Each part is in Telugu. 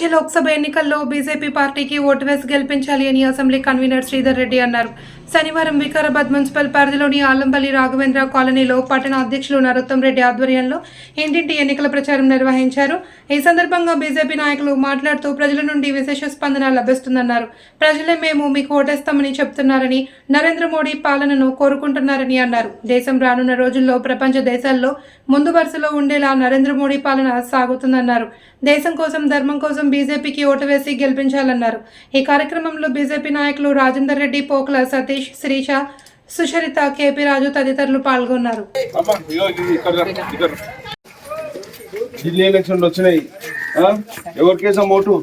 వచ్చే లోక్సభ ఎన్నికల్లో బీజేపీ పార్టీకి ఓటు వేసి గెలిపించాలి అని అసెంబ్లీ కన్వీనర్ శ్రీధర్ రెడ్డి అన్నారు. శనివారం వికారాబాద్ మున్సిపల్ పరిధిలోని ఆలంపల్లి రాఘవేంద్ర కాలనీలో పట్టణ అధ్యక్షులు నరోత్తం రెడ్డి ఆధ్వర్యంలో ఇంటింటి ఎన్నికల ప్రచారం నిర్వహించారు. ఈ సందర్భంగా బీజేపీ నాయకులు మాట్లాడుతూ ప్రజల నుండి విశేష స్పందన లభిస్తుందన్నారు. ప్రజలే మేము మీకు ఓటేస్తామని చెప్తున్నారని నరేంద్ర మోడీ పాలనను కోరుకుంటున్నారని అన్నారు. దేశం రానున్న రోజుల్లో ప్రపంచ దేశాల్లో ముందు వరుసలో ఉండేలా నరేంద్ర మోడీ పాలన సాగుతుందన్నారు. దేశం కోసం ధర్మం కోసం బీజేపీకి ఓటు వేసి గెలిపించాలన్నారు. ఈ కార్యక్రమంలో బీజేపీ నాయకులు రాజేందర్ రెడ్డి పోకల సతీష్ శ్రీష సుచరిత కేపీ రాజు తదితరులు పాల్గొన్నారు. ఢిల్లీ ఎలక్షన్లు వచ్చినాయి. ఆ? ఎవరికి వేసాం ఓటు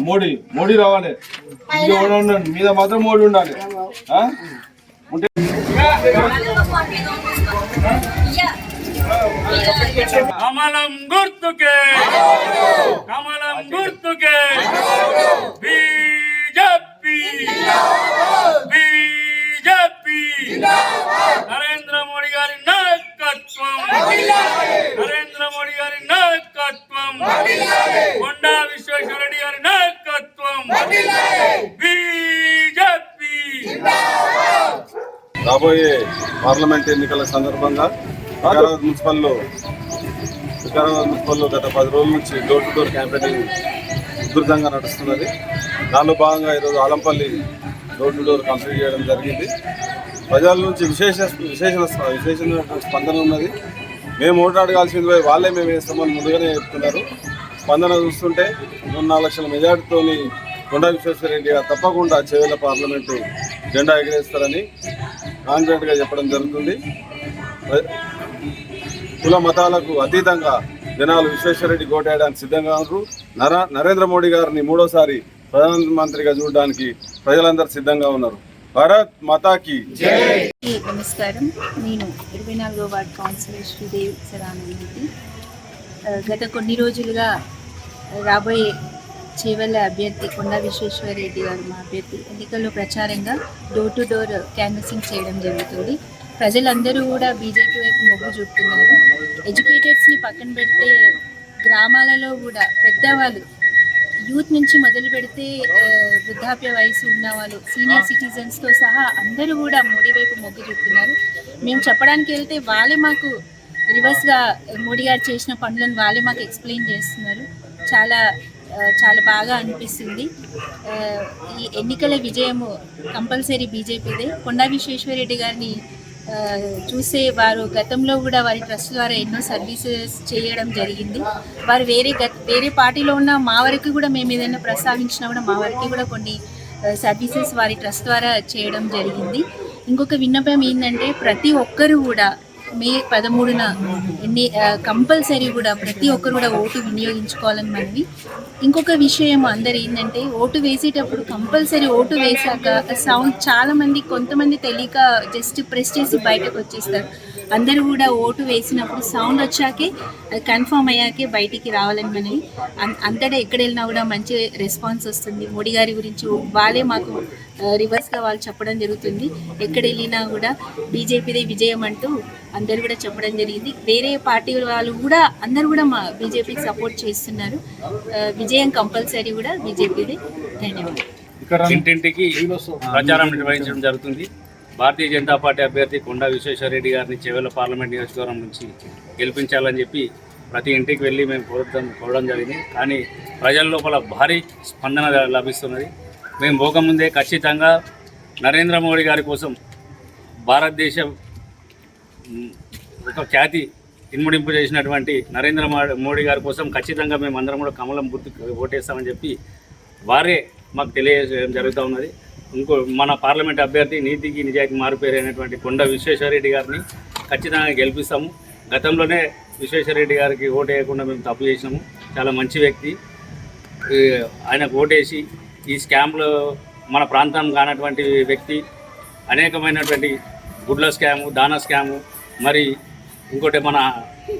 మోడీ మోడీ రావాలి. మీద మాత్రం మోడీ ఉండాలి. కమలం గుర్తుకే. కమలం గుర్తుకే. బీజేపీ. బీజేపీ. నరేంద్ర మోడీ గారి నాయకత్వం. నరేంద్ర మోడీ గారి నాయకత్వం. కొండా విశ్వేశ్వరరెడ్డి గారి నాయకత్వం. బీజేపీ. రాబోయే పార్లమెంట్ ఎన్నికల సందర్భంగా వికారాబాద్ మున్సిపల్లో వికారాబాద్ మున్సిపల్లో గత పది రోజుల నుంచి డోర్ టు డోర్ క్యాంపెయినింగ్ ఉధృతంగా నడుస్తున్నది. దానిలో భాగంగా ఈరోజు Alampally door to door complete చేయడం జరిగింది. ప్రజల నుంచి విశేష విశేష విశేషమైన స్పందన ఉన్నది. మేము ఓటాడగాల్సింది వాళ్ళే మేము వేస్తామని ముందుగానే చెప్తున్నారు. స్పందన చూస్తుంటే మూడు నాలుగు లక్షల మెజార్టీతోని కొండా విశ్వేశ్వరరెడ్డి గారు తప్పకుండా చేవేల పార్లమెంటు జెండా ఎగరేస్తారని కాన్ఫిడెంట్గా చెప్పడం జరుగుతుంది. కుల మతాలకు అతీతంగా జనాలు విశ్వేశ్వరరెడ్డి కోటేయడానికి సిద్ధంగా ఉన్నారు. నర నరేంద్ర మోడీ గారిని మూడోసారి ప్రధానమంత్రిగా చూడడానికి ప్రజలందరూ సిద్ధంగా ఉన్నారు. భారత్ మాతాకి నమస్కారం. నేను ఇరవై నాలుగో వార్డ్ కౌన్సిలర్ శ్రీదేవి సదానంది. గత కొన్ని రోజులుగా రాబోయే చేవల్ల అభ్యర్థి కొండా విశ్వేశ్వరరెడ్డి గారు మా అభ్యర్థి. ఎన్నికల్లో ప్రచారంగా డోర్ టు డోర్ క్యాన్వసింగ్ చేయడం జరుగుతుంది. ప్రజలందరూ కూడా బీజేపీ వైపు మొగ్గు చూపుతున్నారు. ఎడ్యుకేటెడ్స్ని పక్కన పెడితే గ్రామాలలో కూడా పెద్దవాళ్ళు యూత్ నుంచి మొదలు పెడితే వృద్ధాప్య వయసు ఉన్న వాళ్ళు సీనియర్ సిటిజన్స్తో సహా అందరూ కూడా మోడీ వైపు మొగ్గు చూపుతున్నారు. మేము చెప్పడానికి వెళ్తే వాళ్ళే మాకు రివర్స్గా మోడీ గారు చేసిన పనులను వాళ్ళే మాకు ఎక్స్ప్లెయిన్ చేస్తున్నారు. చాలా చాలా బాగా అనిపిస్తుంది. ఈ ఎన్నికల విజయము కంపల్సరీ బీజేపీదే. కొండా విశ్వేశ్వరరెడ్డి గారిని చూసే వారు గతంలో కూడా వారి ట్రస్ట్ ద్వారా ఎన్నో సర్వీసెస్ చేయడం జరిగింది. వారు వేరే గత వేరే పార్టీలో ఉన్న మా వరకు కూడా మేము ఏదైనా ప్రస్తావించినా కూడా మా వరకు కూడా కొన్ని సర్వీసెస్ వారి ట్రస్ట్ ద్వారా చేయడం జరిగింది. ఇంకొక విన్నపం ఏంటంటే ప్రతి ఒక్కరు కూడా మే పదమూడున ఎన్ని కంపల్సరీ కూడా ప్రతి ఒక్కరు కూడా ఓటు వినియోగించుకోవాలని మనవి ఇంకొక విషయం అందరు ఏంటంటే ఓటు వేసేటప్పుడు కంపల్సరీ ఓటు వేశాక సౌండ్ చాలా మంది కొంతమంది తెలియక జస్ట్ ప్రెస్ చేసి బయటకు వచ్చేస్తారు. అందరూ కూడా ఓటు వేసినప్పుడు సౌండ్ వచ్చాకే అది కన్ఫర్మ్ అయ్యాకే బయటికి రావాలని మనవి. అంతటా ఎక్కడ వెళ్ళినా కూడా మంచి రెస్పాన్స్ వస్తుంది. మోడీ గారి గురించి వాళ్ళే మాకు రివర్స్గా వాళ్ళు చెప్పడం జరుగుతుంది. ఎక్కడ వెళ్ళినా కూడా బీజేపీదే విజయం అంటూ అందరూ కూడా చెప్పడం జరిగింది. వేరే పార్టీ వాళ్ళు కూడా అందరూ కూడా మా బీజేపీకి సపోర్ట్ చేస్తున్నారు. విజయం కంపల్సరీ కూడా బీజేపీదే. ధన్యవాదాలు. ఇంటింటికి ప్రచారం నిర్వహించడం జరుగుతుంది. భారతీయ జనతా పార్టీ అభ్యర్థి కొండా విశ్వేశ్వరరెడ్డి గారిని చెవెల పార్లమెంట్ నియోజకవర్గం నుంచి గెలిపించాలని చెప్పి ప్రతి ఇంటికి వెళ్ళి మేము కోరడం కోరడం జరిగింది. కానీ ప్రజల లోపల భారీ స్పందన లభిస్తున్నది. మేము పోకముందే ఖచ్చితంగా నరేంద్ర మోడీ గారి కోసం భారతదేశం ఒక ఖ్యాతి ఇన్ముడింపు చేసినటువంటి నరేంద్ర మో- మోడీ గారి కోసం ఖచ్చితంగా మేము అందరం కూడా కమలం గుర్తు ఓటేస్తామని చెప్పి వారే మాకు తెలియజేయడం జరుగుతూ ఉన్నది. ఇంకో మన పార్లమెంట్ అభ్యర్థి నీతికి నిజాయితీ మారుపేరైనటువంటి కొండ విశ్వేశ్వరరెడ్డి గారిని ఖచ్చితంగా గెలిపిస్తాము. గతంలోనే విశ్వేశ్వరరెడ్డి గారికి ఓటు వేయకుండా మేము తప్పు చేసినాము. చాలా మంచి వ్యక్తి. ఆయనకు ఓటేసి ఈ స్కామ్లో మన ప్రాంతం కానటువంటి వ్యక్తి. అనేకమైనటువంటి గుడ్ల స్కాము దాన స్కాము మరి ఇంకోటి మన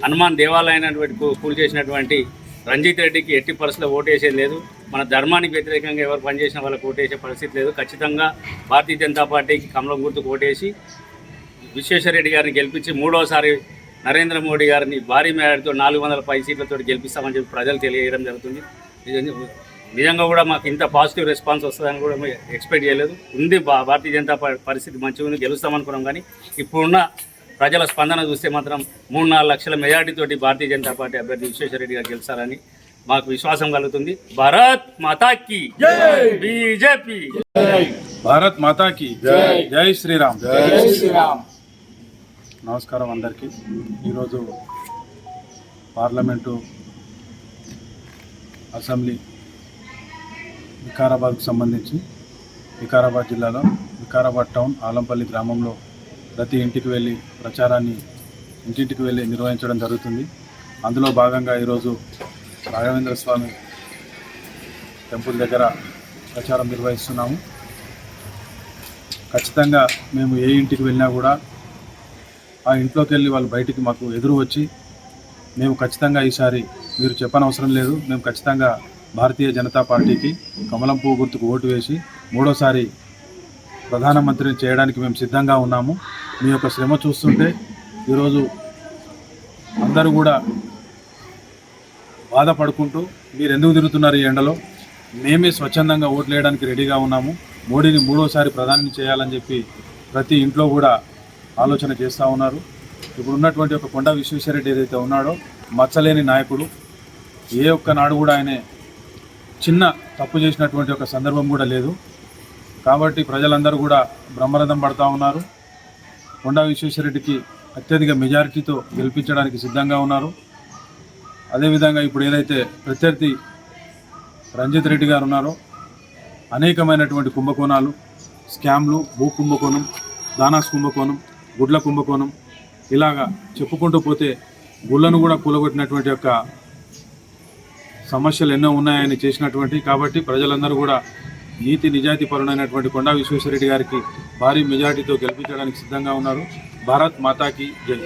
హనుమాన్ దేవాలయం అయినటువంటి కూల్ చేసినటువంటి రంజిత్ రెడ్డికి ఎట్టి పరిస్థితుల్లో ఓటేసేది లేదు. మన ధర్మానికి వ్యతిరేకంగా ఎవరు పనిచేసిన వాళ్ళకి ఓటేసే పరిస్థితి లేదు. ఖచ్చితంగా భారతీయ జనతా పార్టీకి కమలం గుర్తుకు ఓటేసి విశ్వేశ్వరరెడ్డి గారిని గెలిపించి మూడోసారి నరేంద్ర మోడీ గారిని భారీ మేడతో నాలుగు వందల పై సీట్లతో గెలిపిస్తామని చెప్పి ప్రజలు తెలియజేయడం జరుగుతుంది. నిజంగా కూడా మాకు ఇంత పాజిటివ్ రెస్పాన్స్ వస్తుందని కూడా మేము ఎక్స్పెక్ట్ చేయలేదు. ఉంది భా- భారతీయ జనతా పార్టీ పరిస్థితి మంచిగా ఉంది గెలుస్తామనుకున్నాం కానీ ఇప్పుడున్న ప్రజల స్పందన చూస్తే మాత్రం మూడు నాలుగు లక్షల మెజార్టీతోటి భారతీయ జనతా పార్టీ అభ్యర్థి విశ్వేశ్వరరెడ్డి గారు గెలుస్తారని మాకు విశ్వాసం కలుగుతుంది. భారత్ మాతాకి బీజేపీ! భారత్ మాతాకి జై! జై శ్రీరామ్! జై శ్రీరామ్! నమస్కారం అందరికీ. ఈరోజు పార్లమెంటు అసెంబ్లీ వికారాబాద్కు సంబంధించి వికారాబాద్ జిల్లాలో వికారాబాద్ టౌన్ ఆలంపల్లి గ్రామంలో ప్రతి ఇంటికి వెళ్ళి ప్రచారాన్ని ఇంటింటికి వెళ్ళి నిర్వహించడం జరుగుతుంది. అందులో భాగంగా ఈరోజు రాఘవేంద్ర స్వామి టెంపుల్ దగ్గర ప్రచారం నిర్వహిస్తున్నాము. ఖచ్చితంగా మేము ఏ ఇంటికి వెళ్ళినా కూడా ఆ ఇంట్లోకి వెళ్ళి వాళ్ళు బయటికి మాకు ఎదురు వచ్చి మేము ఖచ్చితంగా ఈసారి మీరు చెప్పనవసరం లేదు. మేము ఖచ్చితంగా భారతీయ జనతా పార్టీకి కమలం పువ్వు గుర్తుకు ఓటు వేసి మూడోసారి ప్రధానమంత్రిని చేయడానికి మేము సిద్ధంగా ఉన్నాము. మీ యొక్క శ్రమ చూస్తుంటే ఈరోజు అందరూ కూడా బాధపడుకుంటూ మీరు ఎందుకు తిరుగుతున్నారు ఈ ఎండలో? మేమే స్వచ్ఛందంగా ఓట్లు వేయడానికి రెడీగా ఉన్నాము. మోడీని మూడోసారి ప్రధాని చేయాలని చెప్పి ప్రతి ఇంట్లో కూడా ఆలోచన చేస్తూ ఉన్నారు. ఇప్పుడు ఉన్నటువంటి ఒక కొండ విశ్వేశ్వరరెడ్డి ఏదైతే ఉన్నాడో మచ్చలేని నాయకుడు ఏ ఒక్క నాడు కూడా ఆయన చిన్న తప్పు చేసినటువంటి ఒక సందర్భం కూడా లేదు. కాబట్టి ప్రజలందరూ కూడా బ్రహ్మరథం పడతా ఉన్నారు. కొండా విశ్వేశ్వరరెడ్డికి అత్యధిక మెజారిటీతో గెలిపించడానికి సిద్ధంగా ఉన్నారు. అదేవిధంగా ఇప్పుడు ఏదైతే ప్రత్యర్థి రంజిత్ రెడ్డి గారు ఉన్నారో అనేకమైనటువంటి కుంభకోణాలు స్కామ్లు భూ కుంభకోణం దానాస్ కుంభకోణం గుడ్ల కుంభకోణం ఇలాగా చెప్పుకుంటూ పోతే గుళ్ళను కూడా కూలగొట్టినటువంటి యొక్క సమస్యలు ఎన్నో ఉన్నాయని చేసినటువంటి కాబట్టి ప్రజలందరూ కూడా నీతి నిజాయితీ పరుడైనటువంటి కొండా విశ్వేశ్వరరెడ్డి గారికి భారీ మెజార్టీతో గెలిపించడానికి సిద్ధంగా ఉన్నారు. భారత్ మాతాకి జై.